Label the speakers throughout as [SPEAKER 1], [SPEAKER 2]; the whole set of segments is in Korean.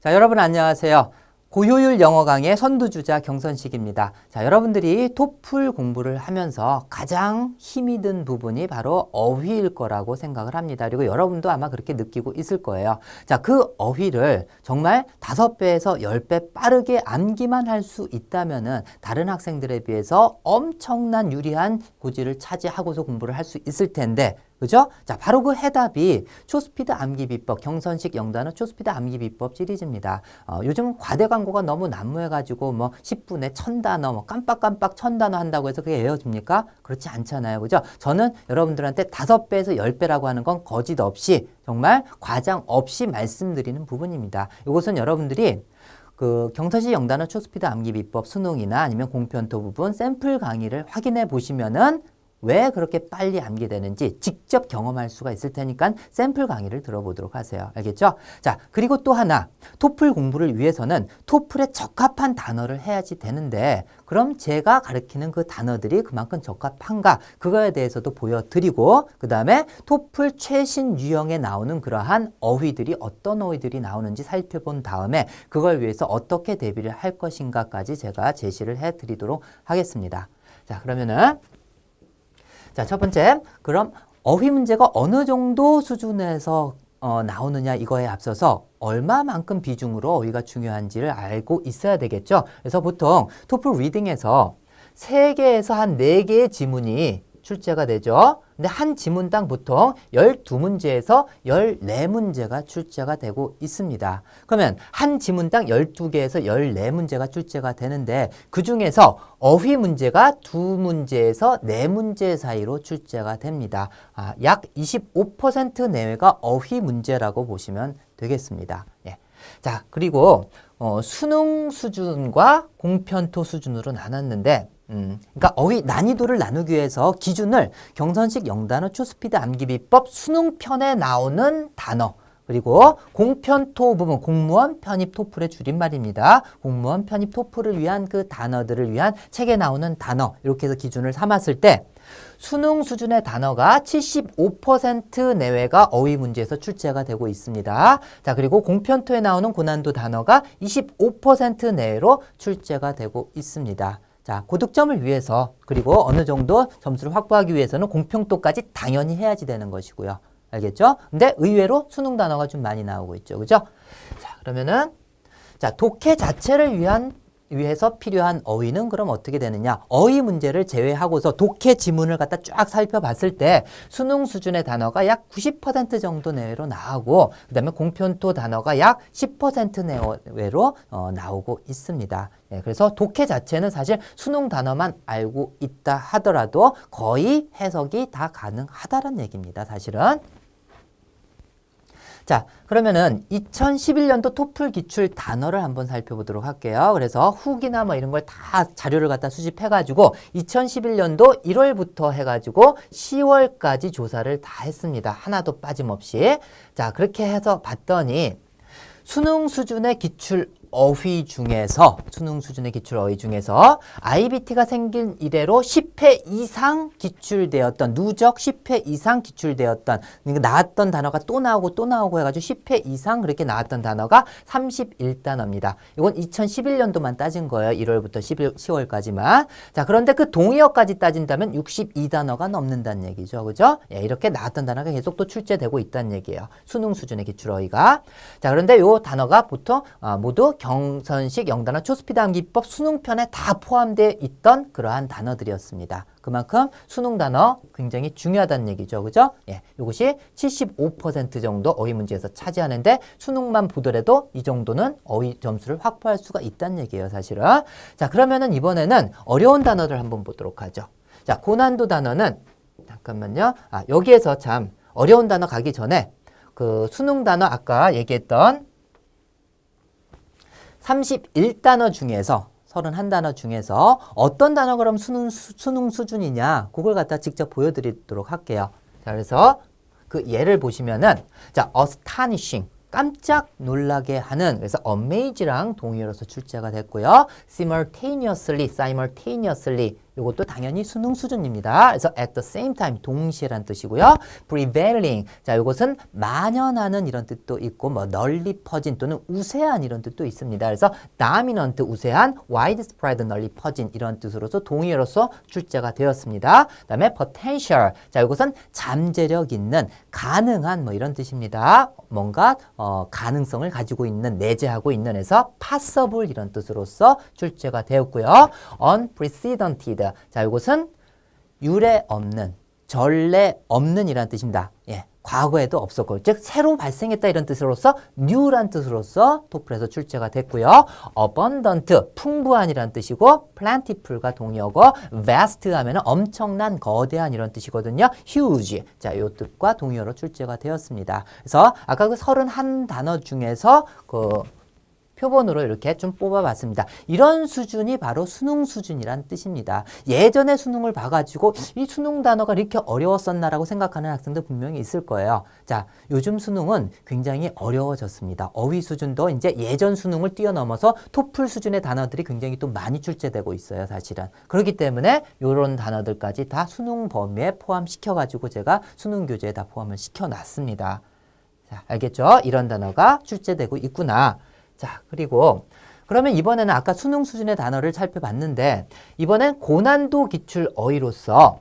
[SPEAKER 1] 자, 여러분 안녕하세요. 고효율 영어 강의 선두주자 경선식입니다. 자, 여러분들이 토플 공부를 하면서 가장 힘이 든 부분이 바로 어휘일 거라고 생각을 합니다. 그리고 여러분도 아마 그렇게 느끼고 있을 거예요. 자, 그 어휘를 정말 다섯 배에서 열 배 빠르게 암기만 할 수 있다면은 다른 학생들에 비해서 엄청난 유리한 고지를 차지하고서 공부를 할 수 있을 텐데 그죠? 자, 바로 그 해답이 초스피드 암기 비법, 경선식 영단어 초스피드 암기 비법 시리즈입니다. 어, 요즘 과대 광고가 너무 난무해가지고 뭐 10분에 천 단어, 뭐 깜빡깜빡 천 단어 한다고 해서 그게 외워집니까? 그렇지 않잖아요. 그죠? 저는 여러분들한테 다섯 배에서 열 배라고 하는 건 거짓 없이 정말 과장 없이 말씀드리는 부분입니다. 이것은 여러분들이 그 경서시 영단어 초스피드 암기 비법 수능이나 아니면 공편토 부분 샘플 강의를 확인해 보시면은 왜 그렇게 빨리 암기되는지 직접 경험할 수가 있을 테니까 샘플 강의를 들어보도록 하세요. 알겠죠? 자, 그리고 또 하나. 토플 공부를 위해서는 토플에 적합한 단어를 해야지 되는데 그럼 제가 가르치는 그 단어들이 그만큼 적합한가? 그거에 대해서도 보여드리고 그 다음에 토플 최신 유형에 나오는 그러한 어휘들이 어떤 어휘들이 나오는지 살펴본 다음에 그걸 위해서 어떻게 대비를 할 것인가까지 제가 제시를 해드리도록 하겠습니다. 자, 그러면은 자, 첫 번째. 그럼 어휘 문제가 어느 정도 수준에서 어, 나오느냐 이거에 앞서서 얼마만큼 비중으로 어휘가 중요한지를 알고 있어야 되겠죠. 그래서 보통 토플 리딩에서 세개에서한 네개의 지문이 출제가 되죠. 근데 한 지문당 보통 12문제에서 14문제가 출제가 되고 있습니다. 그러면 한 지문당 12개에서 14문제가 출제가 되는데 그 중에서 어휘 문제가 두 문제에서 네 문제 사이로 출제가 됩니다. 아, 약 25% 내외가 어휘 문제라고 보시면 되겠습니다. 예. 자, 그리고 어, 수능 수준과 공편토 수준으로 나눴는데 음, 그러니까 어휘 난이도를 나누기 위해서 기준을 경선식 영단어 초스피드 암기 비법 수능편에 나오는 단어 그리고 공편토 부분 공무원 편입 토플의 줄임말입니다. 공무원 편입 토플을 위한 그 단어들을 위한 책에 나오는 단어 이렇게 해서 기준을 삼았을 때 수능 수준의 단어가 75% 내외가 어휘 문제에서 출제가 되고 있습니다. 자, 그리고 공편토에 나오는 고난도 단어가 25% 내외로 출제가 되고 있습니다. 자, 고득점을 위해서 그리고 어느 정도 점수를 확보하기 위해서는 공평도까지 당연히 해야지 되는 것이고요. 알겠죠? 근데 의외로 수능 단어가 좀 많이 나오고 있죠. 그죠? 자, 그러면은 자, 독해 자체를 위한 위해서 필요한 어휘는 그럼 어떻게 되느냐? 어휘 문제를 제외하고서 독해 지문을 갖다 쫙 살펴봤을 때 수능 수준의 단어가 약 90% 정도 내외로 나오고 그다음에 공편토 단어가 약 10% 내외로 어, 나오고 있습니다. 예, 그래서 독해 자체는 사실 수능 단어만 알고 있다 하더라도 거의 해석이 다 가능하다는 얘기입니다. 사실은. 자, 그러면은 2011년도 토플 기출 단어를 한번 살펴보도록 할게요. 그래서 후기나 뭐 이런 걸 다 자료를 갖다 수집해가지고 2011년도 1월부터 해가지고 10월까지 조사를 다 했습니다. 하나도 빠짐없이. 자, 그렇게 해서 봤더니 수능 수준의 기출 어휘 중에서 수능 수준의 기출 어휘 중에서 IBT가 생긴 이래로 10회 이상 기출되었던 누적 10회 이상 기출되었던 그러니까 나왔던 단어가 또 나오고 또 나오고 해가지고 10회 이상 그렇게 나왔던 단어가 31단어입니다. 이건 2011년도만 따진 거예요. 1월부터 11, 10월까지만. 자 그런데 그 동의어까지 따진다면 62단어가 넘는다는 얘기죠. 그죠? 예, 이렇게 나왔던 단어가 계속 또 출제되고 있다는 얘기예요. 수능 수준의 기출 어휘가. 자 그런데 요 단어가 보통 아, 모두 경선식 영단어 초스피드 암기법 수능편에 다 포함되어 있던 그러한 단어들이었습니다. 그만큼 수능 단어 굉장히 중요하다는 얘기죠. 그죠? 예. 이것이 75% 정도 어휘 문제에서 차지하는데 수능만 보더라도 이 정도는 어휘 점수를 확보할 수가 있다는 얘기예요, 사실은. 자, 그러면은 이번에는 어려운 단어들 한번 보도록 하죠. 자, 고난도 단어는 잠깐만요. 아, 여기에서 참 어려운 단어 가기 전에 그 수능 단어 아까 얘기했던 31단어 중에서 31단어 중에서 어떤 단어 그럼 수능, 수, 수능 수준이냐 그걸 갖다 직접 보여드리도록 할게요. 자, 그래서 그 예를 보시면은 자, astonishing 깜짝 놀라게 하는 그래서 amaze랑 동의어로서 출제가 됐고요. simultaneously, simultaneously 이것도 당연히 수능 수준입니다. 그래서 at the same time 동시에란 뜻이고요. prevailing 자 이것은 만연하는 이런 뜻도 있고 뭐 널리 퍼진 또는 우세한 이런 뜻도 있습니다. 그래서 dominant 우세한, widespread 널리 퍼진 이런 뜻으로서 동의어로서 출제가 되었습니다. 그다음에 potential 자 이것은 잠재력 있는 가능한 뭐 이런 뜻입니다. 뭔가 어, 가능성을 가지고 있는 내재하고 있는 해서 possible 이런 뜻으로서 출제가 되었고요. unprecedented 자 이것은 유례 없는 전례 없는 이라는 뜻입니다. 예. 과거에도 없었고 즉 새로 발생했다 이런 뜻으로서 new란 뜻으로서 토플에서 출제가 됐고요. abundant 풍부한이란 뜻이고 plentiful과 동의어고 vast 하면은 엄청난 거대한 이런 뜻이거든요. huge 자 이 뜻과 동의어로 출제가 되었습니다. 그래서 아까 그 31 단어 중에서 그 표본으로 이렇게 좀 뽑아봤습니다. 이런 수준이 바로 수능 수준이란 뜻입니다. 예전에 수능을 봐가지고 이 수능 단어가 이렇게 어려웠었나라고 생각하는 학생들 분명히 있을 거예요. 자, 요즘 수능은 굉장히 어려워졌습니다. 어휘 수준도 이제 예전 수능을 뛰어넘어서 토플 수준의 단어들이 굉장히 또 많이 출제되고 있어요, 사실은. 그렇기 때문에 이런 단어들까지 다 수능 범위에 포함시켜가지고 제가 수능 교재에 다 포함을 시켜놨습니다. 자, 알겠죠? 이런 단어가 출제되고 있구나. 자, 그리고 그러면 이번에는 아까 수능 수준의 단어를 살펴봤는데 이번엔 고난도 기출 어휘로서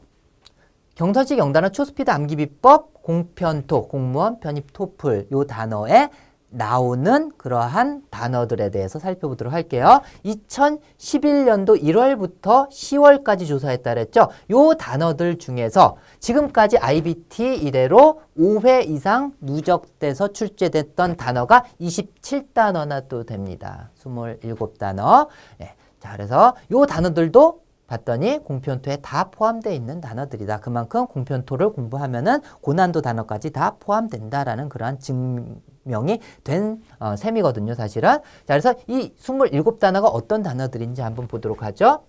[SPEAKER 1] 경선식 영단어 초스피드 암기 비법 공편토 공무원 편입 토플 요 단어에 나오는 그러한 단어들에 대해서 살펴보도록 할게요. 2011년도 1월부터 10월까지 조사했다 그랬죠. 요 단어들 중에서 지금까지 IBT 이래로 5회 이상 누적돼서 출제됐던 단어가 27단어나 또 됩니다. 27단어. 예. 자, 그래서 요 단어들도 봤더니 공편토에 다 포함되어 있는 단어들이다. 그만큼 공편토를 공부하면은 고난도 단어까지 다 포함된다라는 그러한 증 명이 된 어, 셈이거든요, 사실은. 자, 그래서 이 27단어가 어떤 단어들인지 한번 보도록 하죠.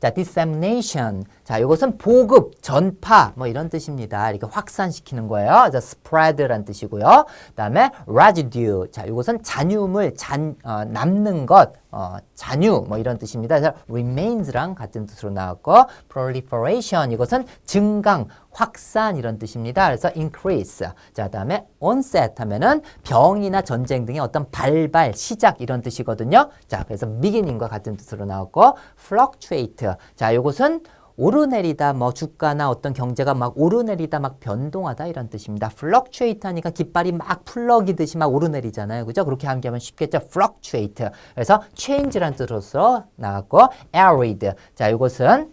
[SPEAKER 1] 자, dissemination. 자, 이것은 보급, 전파, 뭐 이런 뜻입니다. 이렇게 확산시키는 거예요. 자, spread란 뜻이고요. 그 다음에 residue. 자, 이것은 잔유물, 잔, 어, 남는 것, 어, 잔유, 뭐 이런 뜻입니다. 그래서 remains랑 같은 뜻으로 나왔고, proliferation. 이것은 증강, 확산 이런 뜻입니다. 그래서 increase. 자, 그다음에 onset 하면은 병이나 전쟁 등의 어떤 발발, 시작 이런 뜻이거든요. 자, 그래서 beginning과 같은 뜻으로 나왔고 fluctuate. 자, 요것은 오르내리다 뭐 주가나 어떤 경제가 막 오르내리다 막 변동하다 이런 뜻입니다. fluctuate 하니까 깃발이 막 풀럭이듯이 막 오르내리잖아요. 그죠? 그렇게 암기하면 쉽겠죠. fluctuate. 그래서 change란 뜻으로서 나왔고 arid. 자, 이것은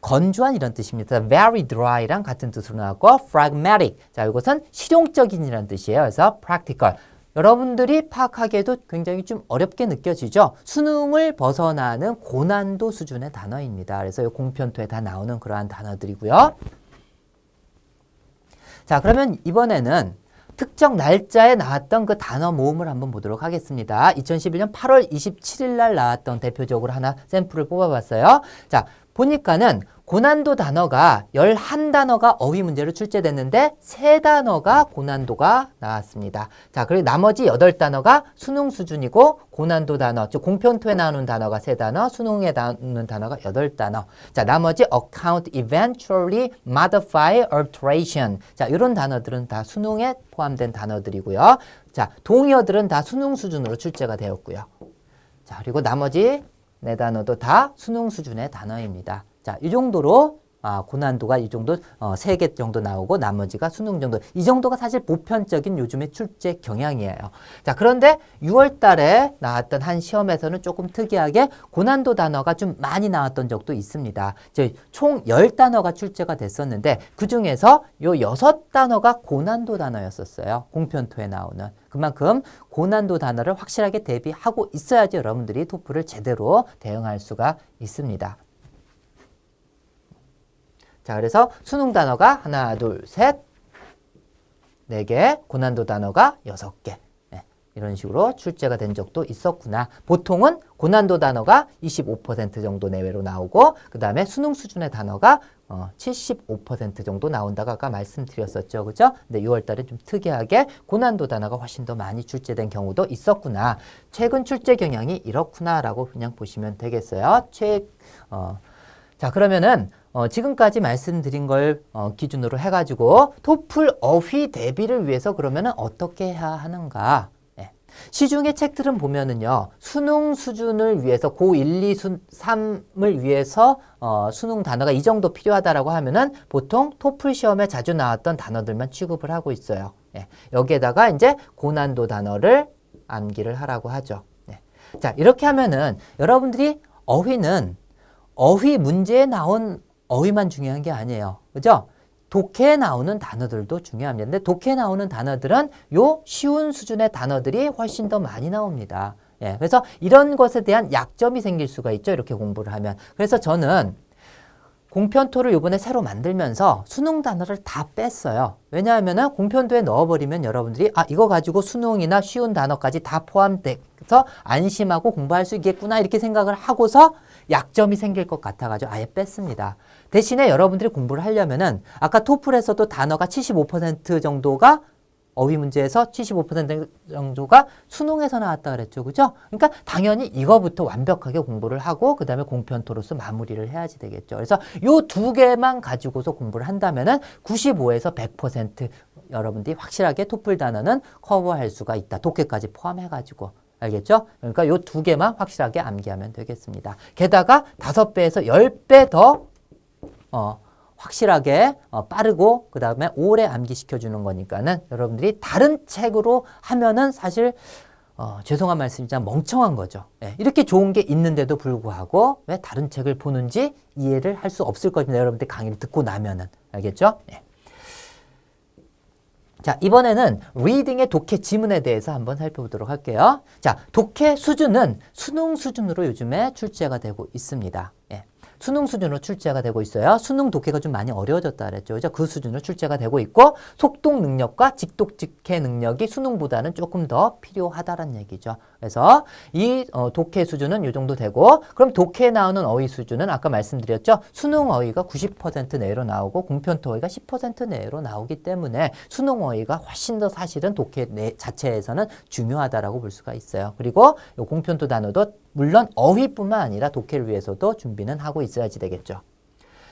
[SPEAKER 1] 건조한 이런 뜻입니다. very dry랑 같은 뜻으로 나왔고 pragmatic. 자, 이것은 실용적인이라는 뜻이에요. 그래서 practical. 여러분들이 파악하기에도 굉장히 좀 어렵게 느껴지죠. 수능을 벗어나는 고난도 수준의 단어입니다. 그래서 이 공편토에 다 나오는 그러한 단어들이고요. 자, 그러면 이번에는 특정 날짜에 나왔던 그 단어 모음을 한번 보도록 하겠습니다. 2011년 8월 27일 날 나왔던 대표적으로 하나 샘플을 뽑아봤어요. 자, 보니까는 고난도 단어가 11단어가 어휘 문제로 출제됐는데 3단어가 고난도가 나왔습니다. 자, 그리고 나머지 8단어가 수능 수준이고 고난도 단어, 즉 공편토에 나오는 단어가 3단어, 수능에 나오는 단어가 8단어. 자, 나머지 account, eventually, modify, alteration. 자, 이런 단어들은 다 수능에 포함된 단어들이고요. 자, 동의어들은 다 수능 수준으로 출제가 되었고요. 자, 그리고 나머지 네 단어도 다 수능 수준의 단어입니다. 자, 이 정도로 아, 고난도가 이 정도 어, 세개 정도 나오고 나머지가 수능 정도. 이 정도가 사실 보편적인 요즘의 출제 경향이에요. 자, 그런데 6월 달에 나왔던 한 시험에서는 조금 특이하게 고난도 단어가 좀 많이 나왔던 적도 있습니다. 총 10단어가 출제가 됐었는데 그중에서 요 6단어가 고난도 단어였었어요. 공편토에 나오는. 그만큼 고난도 단어를 확실하게 대비하고 있어야지 여러분들이 토플을 제대로 대응할 수가 있습니다. 자, 그래서 수능 단어가 하나, 둘, 셋, 네 개, 고난도 단어가 여섯 개. 네, 이런 식으로 출제가 된 적도 있었구나. 보통은 고난도 단어가 25% 정도 내외로 나오고, 그 다음에 수능 수준의 단어가 어, 75% 정도 나온다고 아까 말씀드렸었죠. 그죠? 근데 6월 달에 좀 특이하게 고난도 단어가 훨씬 더 많이 출제된 경우도 있었구나. 최근 출제 경향이 이렇구나라고 그냥 보시면 되겠어요. 최, 어, 자, 그러면은 어, 지금까지 말씀드린 걸 어, 기준으로 해가지고 토플 어휘 대비를 위해서 그러면은 어떻게 해야 하는가? 예. 시중의 책들은 보면은요, 수능 수준을 위해서 고 1, 2, 3을 위해서 어, 수능 단어가 이 정도 필요하다라고 하면은 보통 토플 시험에 자주 나왔던 단어들만 취급을 하고 있어요. 예. 여기에다가 이제 고난도 단어를 암기를 하라고 하죠. 예. 자, 이렇게 하면은 여러분들이 어휘는 어휘 문제에 나온 어휘만 중요한 게 아니에요. 그죠? 독해에 나오는 단어들도 중요합니다. 근데 독해에 나오는 단어들은 요 쉬운 수준의 단어들이 훨씬 더 많이 나옵니다. 예, 그래서 이런 것에 대한 약점이 생길 수가 있죠. 이렇게 공부를 하면. 그래서 저는 공편토를 이번에 새로 만들면서 수능 단어를 다 뺐어요. 왜냐하면 공편도에 넣어버리면 여러분들이 아 이거 가지고 수능이나 쉬운 단어까지 다 포함돼 서 안심하고 공부할 수 있겠구나 이렇게 생각을 하고서 약점이 생길 것 같아가지고 아예 뺐습니다. 대신에 여러분들이 공부를 하려면은 아까 토플에서도 단어가 75% 정도가 어휘 문제에서 75% 정도가 수능에서 나왔다 그랬죠. 그죠? 그러니까 당연히 이거부터 완벽하게 공부를 하고 그다음에 공편 토로서 마무리를 해야지 되겠죠. 그래서 요 두 개만 가지고서 공부를 한다면은 95에서 100% 여러분들이 확실하게 토플 단어는 커버할 수가 있다. 독해까지 포함해 가지고 알겠죠? 그러니까 요 두 개만 확실하게 암기하면 되겠습니다. 게다가 다섯 배에서 열 배 더 어, 확실하게 어, 빠르고 그 다음에 오래 암기시켜 주는 거니까는 여러분들이 다른 책으로 하면은 사실 어, 죄송한 말씀이지만 멍청한 거죠. 예, 이렇게 좋은 게 있는데도 불구하고 왜 다른 책을 보는지 이해를 할 수 없을 겁니다. 여러분들 강의를 듣고 나면은 알겠죠? 예. 자, 이번에는 리딩의 독해 지문에 대해서 한번 살펴보도록 할게요. 자, 독해 수준은 수능 수준으로 요즘에 출제가 되고 있습니다. 예. 수능 수준으로 출제가 되고 있어요. 수능 독해가 좀 많이 어려워졌다 그랬죠. 그죠? 그 수준으로 출제가 되고 있고 속독 능력과 직독 직해 능력이 수능보다는 조금 더 필요하다는 얘기죠. 그래서 이 어, 독해 수준은 이 정도 되고 그럼 독해에 나오는 어휘 수준은 아까 말씀드렸죠. 수능 어휘가 90% 내로 나오고 공편토 어휘가 10% 내로 나오기 때문에 수능 어휘가 훨씬 더 사실은 독해 내 자체에서는 중요하다라고 볼 수가 있어요. 그리고 요 공편토 단어도 물론 어휘뿐만 아니라 독해를 위해서도 준비는 하고 있 어야지 되겠죠.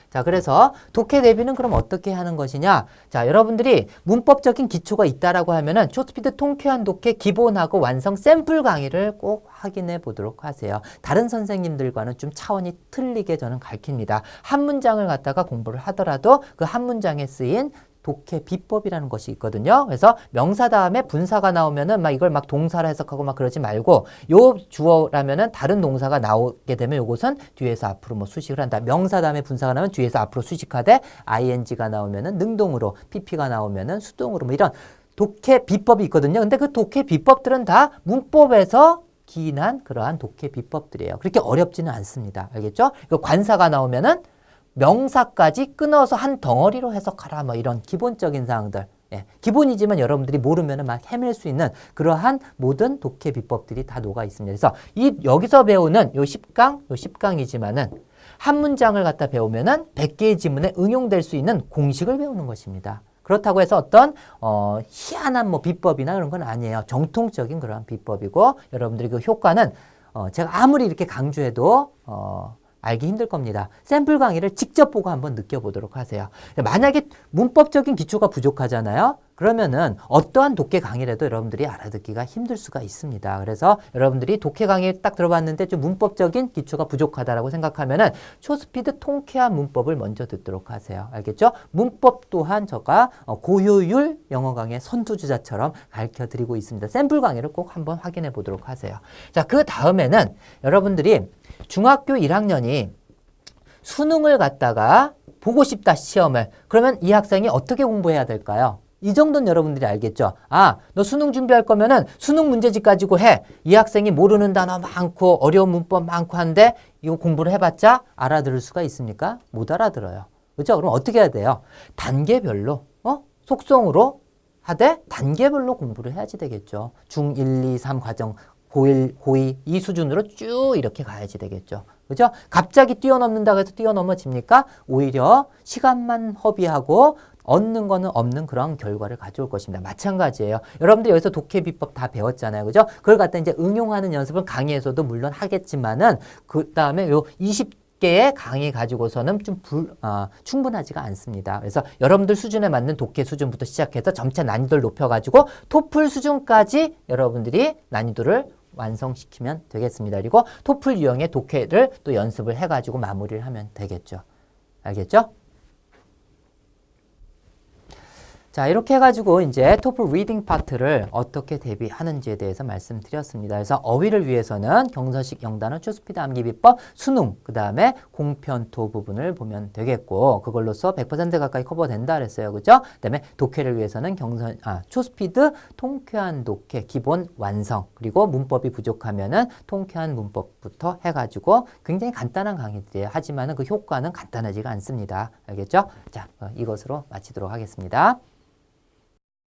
[SPEAKER 1] 자, 그래서 독해 대비는 그럼 어떻게 하는 것이냐? 자, 여러분들이 문법적인 기초가 있다라고 하면은 초스피드 통쾌한 독해 기본하고 완성 샘플 강의를 꼭 확인해 보도록 하세요. 다른 선생님들과는 좀 차원이 틀리게 저는 가르칩니다. 한 문장을 갖다가 공부를 하더라도 그 한 문장에 쓰인 독해 비법이라는 것이 있거든요. 그래서 명사 다음에 분사가 나오면은 막 이걸 막 동사로 해석하고 막 그러지 말고 요 주어라면은 다른 동사가 나오게 되면 요것은 뒤에서 앞으로 뭐 수식을 한다. 명사 다음에 분사가 나오면 뒤에서 앞으로 수식하되 ing가 나오면은 능동으로 pp가 나오면은 수동으로 뭐 이런 독해 비법이 있거든요. 근데 그 독해 비법들은 다 문법에서 기인한 그러한 독해 비법들이에요. 그렇게 어렵지는 않습니다. 알겠죠? 그 관사가 나오면은 명사까지 끊어서 한 덩어리로 해석하라 뭐 이런 기본적인 사항들 예, 기본이지만 여러분들이 모르면 막 헤맬 수 있는 그러한 모든 독해 비법들이 다 녹아 있습니다. 그래서 이 여기서 배우는 요 10강, 요 10강이지만은 한 문장을 갖다 배우면은 100개의 지문에 응용될 수 있는 공식을 배우는 것입니다. 그렇다고 해서 어떤 어, 희한한 뭐 비법이나 그런 건 아니에요. 정통적인 그러한 비법이고 여러분들이 그 효과는 어, 제가 아무리 이렇게 강조해도 어, 알기 힘들 겁니다. 샘플 강의를 직접 보고 한번 느껴보도록 하세요. 만약에 문법적인 기초가 부족하잖아요. 그러면은 어떠한 독해 강의라도 여러분들이 알아듣기가 힘들 수가 있습니다. 그래서 여러분들이 독해 강의 딱 들어봤는데 좀 문법적인 기초가 부족하다라고 생각하면은 초스피드 통쾌한 문법을 먼저 듣도록 하세요. 알겠죠? 문법 또한 제가 어, 고효율 영어 강의 선두주자처럼 가르쳐 드리고 있습니다. 샘플 강의를 꼭 한번 확인해 보도록 하세요. 자, 그 다음에는 여러분들이 중학교 1학년이 수능을 갖다가 보고 싶다 시험을 그러면 이 학생이 어떻게 공부해야 될까요? 이 정도는 여러분들이 알겠죠? 아, 너 수능 준비할 거면은 수능 문제집 가지고 해. 이 학생이 모르는 단어 많고 어려운 문법 많고 한데 이거 공부를 해봤자 알아들을 수가 있습니까? 못 알아들어요. 그렇죠? 그럼 어떻게 해야 돼요? 단계별로, 어? 속성으로 하되 단계별로 공부를 해야지 되겠죠. 중 1, 2, 3 과정, 고1, 고2 이 수준으로 쭉 이렇게 가야지 되겠죠. 그죠? 갑자기 뛰어넘는다고 해서 뛰어넘어집니까? 오히려 시간만 허비하고 얻는 거는 없는 그런 결과를 가져올 것입니다. 마찬가지예요. 여러분들 여기서 독해 비법 다 배웠잖아요. 그죠? 그걸 갖다 이제 응용하는 연습을 강의에서도 물론 하겠지만은 그 다음에 요 20, 개의 강의 가지고서는 좀 불, 어, 충분하지가 않습니다. 그래서 여러분들 수준에 맞는 독해 수준부터 시작해서 점차 난이도를 높여가지고 토플 수준까지 여러분들이 난이도를 완성시키면 되겠습니다. 그리고 토플 유형의 독해를 또 연습을 해가지고 마무리를 하면 되겠죠. 알겠죠? 자, 이렇게 해가지고 이제 토플 리딩 파트를 어떻게 대비하는지에 대해서 말씀드렸습니다. 그래서 어휘를 위해서는 경서식 영단어, 추스피드 암기 비법, 수능, 그 다음에 공편토 부분을 보면 되겠고, 그걸로써 100% 가까이 커버된다 그랬어요. 그죠? 그 다음에 독해를 위해서는 경선, 아, 초스피드, 통쾌한 독해, 기본 완성, 그리고 문법이 부족하면은 통쾌한 문법부터 해가지고 굉장히 간단한 강의들이에요. 하지만은 그 효과는 간단하지가 않습니다. 알겠죠? 자, 어, 이것으로 마치도록 하겠습니다.